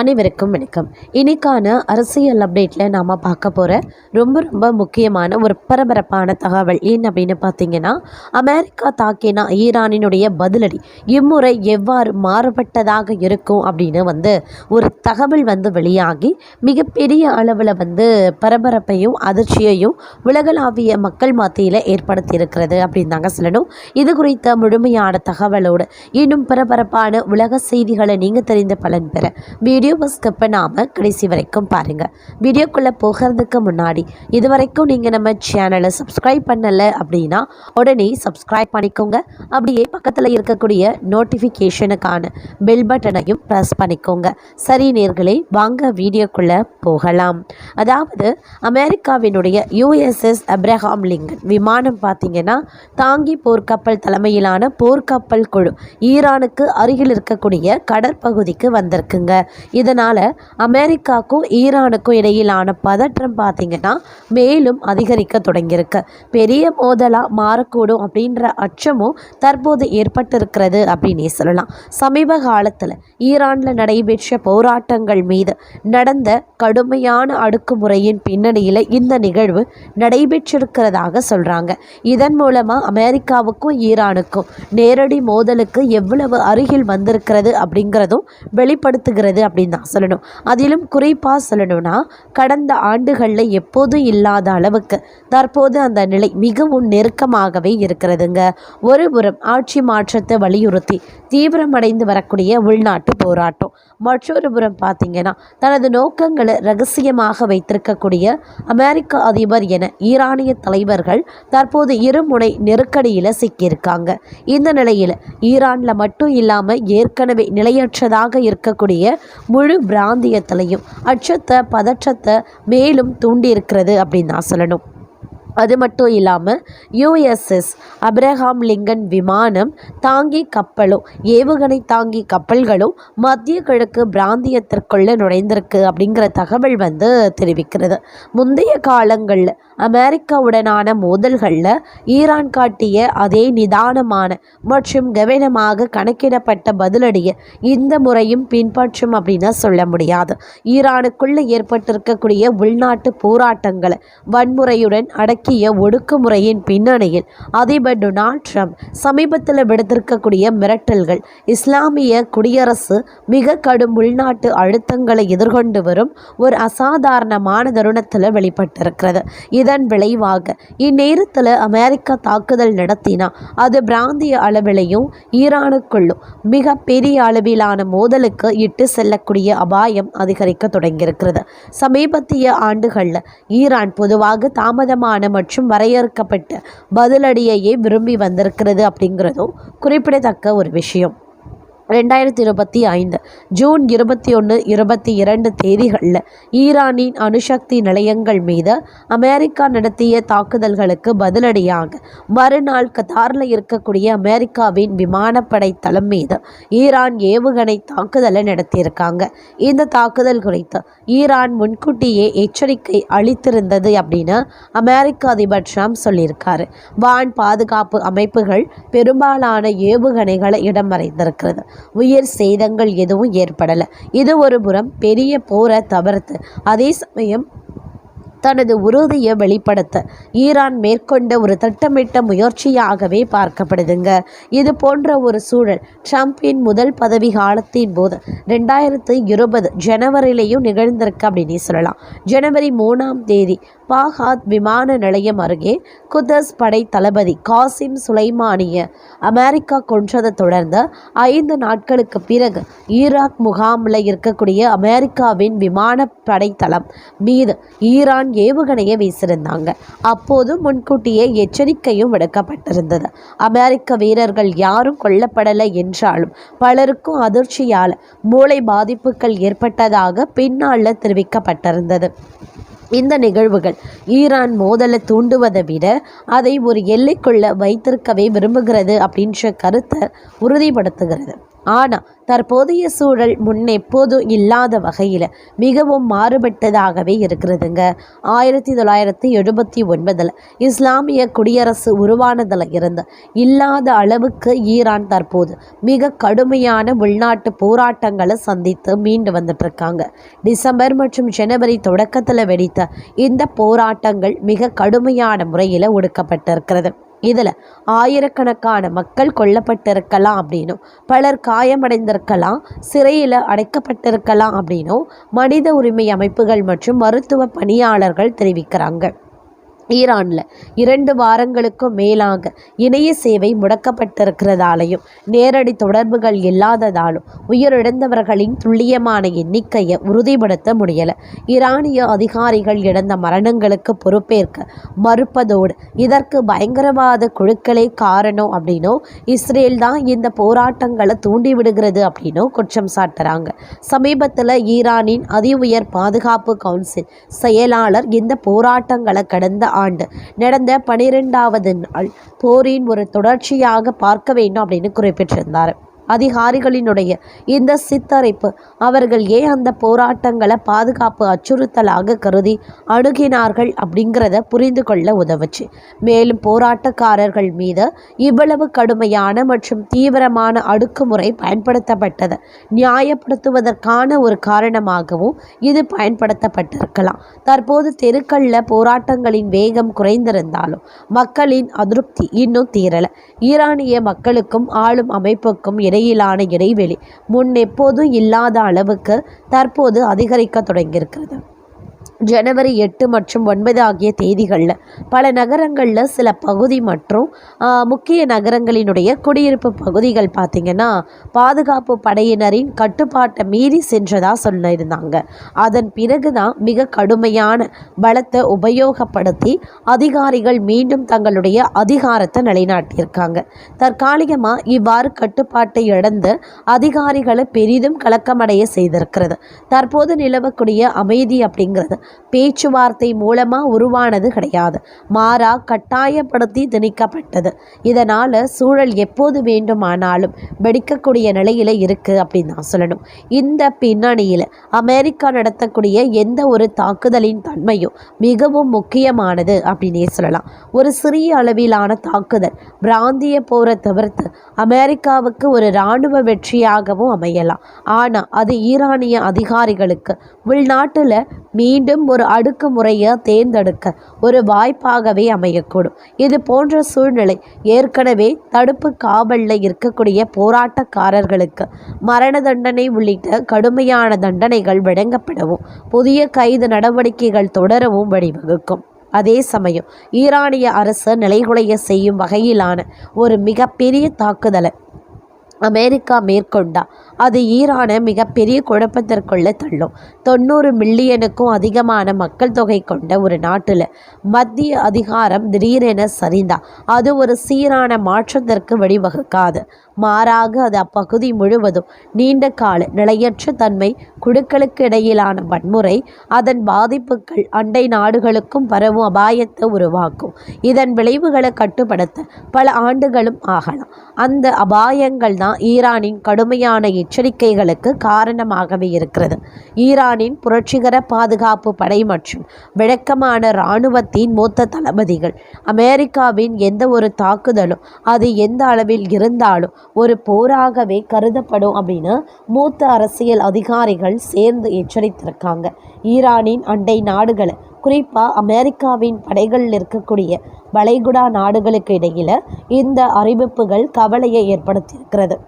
அனைவருக்கும் வணக்கம். இன்னைக்கான அரசியல் அப்டேட்டில் நாம் பார்க்க போகிற ரொம்ப ரொம்ப முக்கியமான ஒரு பரபரப்பான தகவல் ஏன் அப்படின்னு பார்த்தீங்கன்னா அமெரிக்கா தாக்கினா ஈரானினுடைய பதிலடி இம்முறை எவ்வாறு மாறுபட்டதாக இருக்கும் அப்படின்னு வந்து ஒரு தகவல் வந்து வெளியாகி மிகப்பெரிய அளவில் வந்து பரபரப்பையும் அதிர்ச்சியையும் உலகளாவிய மக்கள் மத்தியில் ஏற்படுத்தி இருக்கிறது அப்படின்னு தாங்க சொல்லணும். இது குறித்த முழுமையான தகவலோடு இன்னும் பரபரப்பான உலக செய்திகளை நீங்கள் தெரிந்த பலன் பெற. வீடியோ வீடியோவை ஸ்கிப் பண்ணாமல் கடைசி வரைக்கும் பாருங்கள் வீடியோக்குள்ளே போகிறதுக்கு முன்னாடி இது வரைக்கும் நீங்கள் நம்ம சேனலை சப்ஸ்கிரைப் பண்ணலை அப்படின்னா உடனே சப்ஸ்கிரைப் பண்ணிக்கோங்க. அப்படியே பக்கத்தில் இருக்கக்கூடிய நோட்டிஃபிகேஷனுக்கான பெல் பட்டனையும் ப்ரெஸ் பண்ணிக்கோங்க. சரி நேர்களே வாங்க வீடியோக்குள்ளே போகலாம். அதாவது அமெரிக்காவினுடைய யுஎஸ்எஸ் அப்ரஹாம் லிங்கன் விமானம் பார்த்தீங்கன்னா தாங்கி போர்க்கப்பல் தலைமையிலான போர்க்கப்பல் குழு ஈரானுக்கு அருகில் இருக்கக்கூடிய கடற்பகுதிக்கு வந்திருக்குங்க. இதனால் அமெரிக்காவுக்கும் ஈரானுக்கும் இடையிலான பதற்றம் பார்த்திங்கன்னா மேலும் அதிகரிக்க தொடங்கியிருக்கு. பெரிய மோதலாக மாறக்கூடும் அப்படின்ற அச்சமும் தற்போது ஏற்பட்டிருக்கிறது அப்படின்னே சொல்லலாம். சமீப காலத்தில் ஈரானில் நடைபெற்ற போராட்டங்கள் மீது நடந்த கடுமையான அடுக்குமுறையின் பின்னணியில் இந்த நிகழ்வு நடைபெற்றிருக்கிறதாக சொல்கிறாங்க இதன் மூலமாக அமெரிக்காவுக்கும் ஈரானுக்கும் நேரடி மோதலுக்கு எவ்வளவு அருகில் வந்திருக்கிறது அப்படிங்கிறதும் வெளிப்படுத்துகிறது அப்படின்னு தான் சொல்லணும். அதிலும் குறிப்பாக சொல்லணும்னா கடந்த ஆண்டுகளில் எப்போதும் இல்லாத அளவுக்கு தற்போது அந்த நிலை மிகவும் நெருக்கமாகவே இருக்கிறதுங்க. ஒரு புறம் ஆட்சி மாற்றத்தை வலியுறுத்தி தீவிரமடைந்து வரக்கூடிய உள்நாட்டு போராட்டம். மற்றொரு புறம் பார்த்தீங்கன்னா தனது நோக்கங்களை ரகசியமாக வைத்திருக்கக்கூடிய அமெரிக்க அதிபர் என ஈரானிய தலைவர்கள் தற்போது இருமுனை நெருக்கடியில் சிக்கியிருக்காங்க. இந்த நிலையில் ஈரானில் மட்டும் இல்லாமல் ஏற்கனவே நிலையற்றதாக இருக்கக்கூடிய முழு பிராந்தியத்திலையும் அச்சத்தை பதற்றத்தை மேலும் தூண்டியிருக்கிறது அப்படின்னு தான் சொல்லணும். அது மட்டும் இல்லாமல் யுஎஸ்எஸ் அப்ரஹாம் லிங்கன் விமானம் தாங்கி கப்பலும் ஏவுகணை தாங்கி கப்பல்களும் மத்திய கிழக்கு பிராந்தியத்திற்குள்ளே நுழைந்திருக்கு அப்படிங்கிற தகவல் வந்து தெரிவிக்கிறது. முந்தைய காலங்களில் அமெரிக்காவுடனான மோதல்களில் ஈரான் காட்டிய அதே நிதானமான மற்றும் கவனமாக கணக்கிடப்பட்ட பதிலடியை இந்த முறையும் பின்பற்றும் அப்படின்னு சொல்ல முடியாது. ஈரானுக்குள்ளே ஏற்பட்டிருக்கக்கூடிய உள்நாட்டு போராட்டங்களை வன்முறையுடன் அடக்கி தாக்கிய ஒடுக்குமுறையின் பின்னணியில் அதிபர் டொனால்ட் ட்ரம்ப் சமீபத்தில் விடுத்திருக்கக்கூடிய மிரட்டல்கள் இஸ்லாமிய குடியரசு மிக கடும் உள்நாட்டு அழுத்தங்களை எதிர்கொண்டு வரும் ஒரு அசாதாரணமான தருணத்தில் வெளிப்பட்டிருக்கிறது. இதன் விளைவாக இந்நேரத்தில் அமெரிக்கா தாக்குதல் நடத்தினா அது பிராந்திய அளவிலையும் ஈரானுக்குள்ளும் மிக பெரிய அளவிலான மோதலுக்கு இட்டு செல்லக்கூடிய அபாயம் அதிகரிக்க தொடங்கியிருக்கிறது. சமீபத்திய ஆண்டுகளில் ஈரான் பொதுவாக தாமதமான மற்றும் வரையறுக்கப்பட்ட பதிலடியையே விரும்பி வந்திருக்கிறது அப்படிங்கிறதும் குறிப்பிடத்தக்க ஒரு விஷயம். ரெண்டாயிரத்தி இருபத்தி ஐந்து ஜூன் இருபத்தி ஒன்று இருபத்தி இரண்டு தேதிகளில் ஈரானின் அணுசக்தி நிலையங்கள் மீது அமெரிக்கா நடத்திய தாக்குதல்களுக்கு பதிலடியாக மறுநாள் கத்தாரில் இருக்கக்கூடிய அமெரிக்காவின் விமானப்படை தளம் மீது ஈரான் ஏவுகணை தாக்குதலை நடத்தியிருக்காங்க. இந்த தாக்குதல் குறித்து ஈரான் முன்கூட்டியே எச்சரிக்கை அளித்திருந்தது அப்படின்னு அமெரிக்க அதிபர் ட்ரம்ப் சொல்லியிருக்காரு. வான் பாதுகாப்பு அமைப்புகள் பெரும்பாலான ஏவுகணைகளை இடம் மறைந்திருக்கிறது உயிர் சேதங்கள் எதுவும் ஏற்படலை. இது ஒரு புறம் பெரிய போரை தவிர்த்து அதே சமயம் தனது உறுதியை வெளிப்படுத்த ஈரான் மேற்கொண்ட ஒரு திட்டமிட்ட முயற்சியாகவே பார்க்கப்படுதுங்க. இது போன்ற ஒரு சூழல் ட்ரம்பின் முதல் பதவி காலத்தின் போது ரெண்டாயிரத்து இருபது ஜனவரியிலையும் நிகழ்ந்திருக்கு அப்படின்னு சொல்லலாம். ஜனவரி மூணாம் தேதி பாகாத் விமான நிலையம் அருகே குதஸ் படை தளபதி காசிம் சுலைமானிய அமெரிக்கா கொன்றதை தொடர்ந்து ஐந்து நாட்களுக்கு பிறகு ஈராக் முகாமில் இருக்கக்கூடிய அமெரிக்காவின் விமானப்படை தளம் மீது ஈரான் ஏவுகணையை வீசியிருந்தாங்க. அப்போது முன்கூட்டியே எச்சரிக்கையும் விடுக்கப்பட்டிருந்தது. அமெரிக்க வீரர்கள் யாரும் கொல்லப்படலை என்றாலும் பலருக்கும் அதிர்ச்சியால் மூளை பாதிப்புகள் ஏற்பட்டதாக பின்னால் தெரிவிக்கப்பட்டிருந்தது. இந்த நிகழ்வுகள் ஈரான் மோதலை தூண்டுவதை விட அதை ஒரு எல்லைக்குள்ள வைத்திருக்கவே விரும்புகிறது அப்படின்ற கருத்தை உறுதிப்படுத்துகிறது. ஆனால் தற்போதைய சூழல் முன்னெப்போதும் இல்லாத வகையில் மிகவும் மாறுபட்டதாகவே இருக்கிறதுங்க. ஆயிரத்தி தொள்ளாயிரத்தி எழுபத்தி ஒன்பதில் இஸ்லாமிய குடியரசு உருவானதில் இருந்து இல்லாத அளவுக்கு ஈரான் தற்போது மிக கடுமையான உள்நாட்டு போராட்டங்களை சந்தித்து மீண்டு வந்துட்டுருக்காங்க. டிசம்பர் மற்றும் ஜனவரி தொடக்கத்தில் வெடித்த இந்த போராட்டங்கள் மிக கடுமையான முறையில் ஒடுக்கப்பட்டிருக்கிறது. இதில் ஆயிரக்கணக்கான மக்கள் கொல்லப்பட்டிருக்கலாம் அப்படின்னும் பலர் காயமடைந்திருக்கலாம் சிறையில் அடைக்கப்பட்டிருக்கலாம் அப்படின்னும் மனித உரிமை அமைப்புகள் மற்றும் மருத்துவ பணியாளர்கள் தெரிவிக்கிறாங்க. ஈரானில் இரண்டு வாரங்களுக்கும் மேலாக இணைய சேவை முடக்கப்பட்டிருக்கிறதாலையும் நேரடி தொடர்புகள் இல்லாததாலும் உயிரிழந்தவர்களின் துல்லியமான எண்ணிக்கையை உறுதிப்படுத்த முடியலை. ஈரானிய அதிகாரிகள் இழந்த மரணங்களுக்கு பொறுப்பேற்க மறுப்பதோடு இதற்கு பயங்கரவாத குழுக்களே காரணம் அப்படின்னும் இஸ்ரேல் தான் இந்த போராட்டங்களை தூண்டிவிடுகிறது அப்படின்னும் குற்றம் சாட்டுறாங்க. சமீபத்தில் ஈரானின் அதி உயர் பாதுகாப்பு கவுன்சில் செயலாளர் இந்த போராட்டங்களை கடந்த ஆண்டு. நடந்த பனிரெண்டாவது நாள் போரின் ஒரு தொடர்ச்சியாக பார்க்க வேண்டும் அப்படின்னு குறிப்பிட்டிருந்தார். அதிகாரிகளினுடைய இந்த சித்தரிப்பு. அவர்கள் ஏன் அந்த போராட்டங்களை பாதுகாப்பு அச்சுறுத்தலாக கருதி அணுகினார்கள் அப்படிங்கிறத புரிந்து கொள்ள உதவுச்சு. மேலும் போராட்டக்காரர்கள் மீது இவ்வளவு கடுமையான மற்றும் தீவிரமான அடக்குமுறை பயன்படுத்தப்பட்டது. நியாயப்படுத்துவதற்கான ஒரு காரணமாகவும் இது பயன்படுத்தப்பட்டிருக்கலாம். தற்போது தெருக்களில் போராட்டங்களின் வேகம் குறைந்திருந்தாலும் மக்களின் அதிருப்தி இன்னும் தீரல. ஈரானிய மக்களுக்கும் ஆளும் அமைப்புக்கும் இடையே இடையிலான இடைவெளி முன் எப்போதும் இல்லாத அளவுக்கு தற்போது அதிகரிக்க தொடங்கியிருக்கிறது. ஜனவரி எட்டு மற்றும் ஒன்பது ஆகிய தேதிகளில் பல நகரங்களில் சில பகுதி மற்றும் முக்கிய நகரங்களினுடைய குடியிருப்பு பகுதிகள் பார்த்திங்கன்னா பாதுகாப்பு படையினரின் கட்டுப்பாட்டை மீறி சென்றதாக சொல்லியிருந்தாங்க. அதன் பிறகு தான் மிக கடுமையான பலத்தை உபயோகப்படுத்தி அதிகாரிகள் மீண்டும் தங்களுடைய அதிகாரத்தை நிலைநாட்டியிருக்காங்க. தற்காலிகமாக இவ்வாறு கட்டுப்பாட்டை இழந்து அதிகாரிகளை பெரிதும் கலக்கமடைய செய்திருக்கிறது. தற்போது நிலவக்கூடிய அமைதி அப்படிங்கிறது பேச்சுவார்த்தை மூலமாக உருவானது கிடையாது. மாறா கட்டாயப்படுத்தி திணிக்கப்பட்டது. இதனால் சூழல் எப்போது வேண்டுமானாலும் வெடிக்கக்கூடிய நிலையில் இருக்குது அப்படின்னு நான் சொல்லணும். இந்த பின்னணியில் அமெரிக்கா நடத்தக்கூடிய எந்த ஒரு தாக்குதலின் தன்மையும் மிகவும் முக்கியமானது அப்படின்னே சொல்லலாம். ஒரு சிறிய அளவிலான தாக்குதல் பிராந்திய போரை தவிர்த்து அமெரிக்காவுக்கு ஒரு இராணுவ வெற்றியாகவும் அமையலாம். ஆனால் அது ஈரானிய அதிகாரிகளுக்கு உள்நாட்டில் மீண்டும் ஒரு அடுக்குமுறையை தேர்ந்தெடுக்க ஒரு வாய்ப்பாகவே அமையக்கூடும். இது போன்ற சூழ்நிலை ஏற்கனவே தடுப்பு காவலில் இருக்கக்கூடிய போராட்டக்காரர்களுக்கு மரண தண்டனை உள்ளிட்ட கடுமையான தண்டனைகள் வழங்கப்படவும் புதிய கைது நடவடிக்கைகள் தொடரவும் வழிவகுக்கும். அதே சமயம் ஈரானிய அரசு நிலைகுலைய செய்யும் வகையிலான ஒரு மிகப்பெரிய தாக்குதலை அமெரிக்கா மேற்கொண்டா. அது ஈரானை மிகப்பெரிய குழப்பத்திற்குள்ளே தள்ளும். தொண்ணூறு மில்லியனுக்கும் அதிகமான மக்கள் தொகை கொண்ட ஒரு நாட்டில் மத்திய அதிகாரம் திடீரென சரிந்தா. அது ஒரு சீரான மாற்றத்திற்கு வழிவகுக்காது. மாறாக அது அப்பகுதி முழுவதும் நீண்ட கால நிலையற்ற தன்மை குழுக்களுக்கு இடையிலான வன்முறை அதன் பாதிப்புகள் அண்டை நாடுகளுக்கும் பரவும் அபாயத்தை உருவாக்கும். இதன் விளைவுகளை கட்டுப்படுத்த பல ஆண்டுகளும் ஆகலாம். அந்த அபாயங்கள் தான் ஈரானின் கடுமையான எச்சரிக்கைகளுக்கு காரணமாகவே இருக்கிறது. ஈரானின் புரட்சிகர பாதுகாப்பு படை மற்றும் விளக்கமான இராணுவத்தின் மூத்த தளபதிகள் அமெரிக்காவின் எந்த ஒரு தாக்குதலும் அது எந்த அளவில் இருந்தாலும் ஒரு போராகவே கருதப்படும் அப்படின்னு மூத்த அரசியல் அதிகாரிகள் சேர்ந்து எச்சரித்திருக்காங்க. ஈரானின் அண்டை நாடுகளை குறிப்பாக அமெரிக்காவின் படைகளில் இருக்கக்கூடிய வளைகுடா நாடுகளுக்கு இடையில் இந்த அறிவிப்புகள் கவலையை ஏற்படுத்தியிருக்கிறது.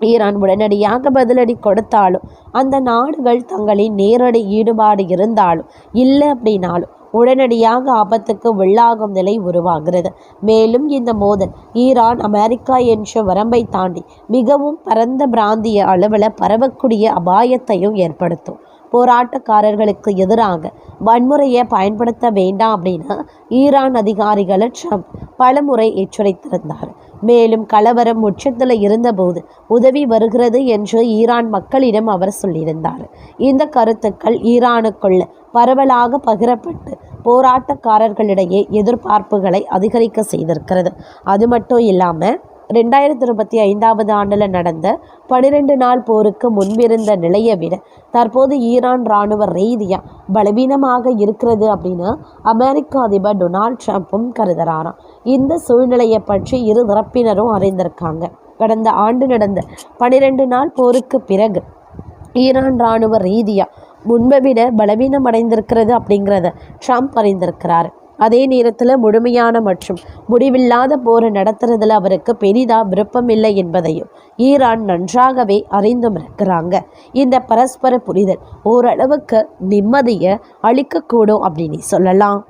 ஈரான் உடனடியாக பதிலடி கொடுத்தாலும் அந்த நாடுகள் தங்களின் நேரடி ஈடுபாடு இருந்தாலும் இல்லை அப்படின்னாலும் உடனடியாக ஆபத்துக்கு உள்ளாகும் நிலை உருவாகிறது. மேலும் இந்த மோதல் ஈரான் அமெரிக்கா என்ற வரம்பை தாண்டி மிகவும் பரந்த பிராந்திய அளவில் பரவக்கூடிய அபாயத்தையும் ஏற்படுத்தும். போராட்டக்காரர்களுக்கு எதிராக வன்முறையை பயன்படுத்த வேண்டாம் அப்படின்னு ஈரான் அதிகாரிகளை ட்ரம்ப் பலமுறை எச்சரித்திருந்தார். மேலும் கலவரம் உச்சத்தில் இருந்தபோது உதவி வருகிறது என்று ஈரான் மக்களிடம் அவர் சொல்லியிருந்தார். இந்த கருத்துக்கள் ஈரானுக்குள்ள பரவலாக பகிரப்பட்டு போராட்டக்காரர்களிடையே எதிர்பார்ப்புகளை அதிகரிக்க செய்திருக்கிறது. அது மட்டும் இல்லாமல் ரெண்டாயிரத்தி இருபத்தி ஐந்தாவது ஆண்டில் நடந்த பனிரெண்டு நாள் போருக்கு முன்பிருந்த நிலையை விட தற்போது ஈரான் இராணுவ ரீதியாக பலவீனமாக இருக்கிறது அப்படின்னு அமெரிக்க அதிபர் டொனால்ட் ட்ரம்ப்பும் கருதுறாராம். இந்த சூழ்நிலையை பற்றி இரு தரப்பினரும் அறிந்திருக்காங்க. கடந்த ஆண்டு நடந்த பனிரெண்டு நாள் போருக்கு பிறகு ஈரான் இராணுவ ரீதியாக முன்பை விட பலவீனம் அடைந்திருக்கிறது அப்படிங்கிறத ட்ரம்ப் அறிந்திருக்கிறார். அதே நேரத்தில் முழுமையான மற்றும் முடிவில்லாத போரை நடத்துறதுல அவருக்கு பெரிதாக விருப்பம் இல்லை என்பதையும் ஈரான் நன்றாகவே அறிந்தும் இருக்கிறாங்க. இந்த பரஸ்பர புரிதல் ஓரளவுக்கு நிம்மதியை அளிக்கக்கூடும் அப்படின்னு சொல்லலாம்.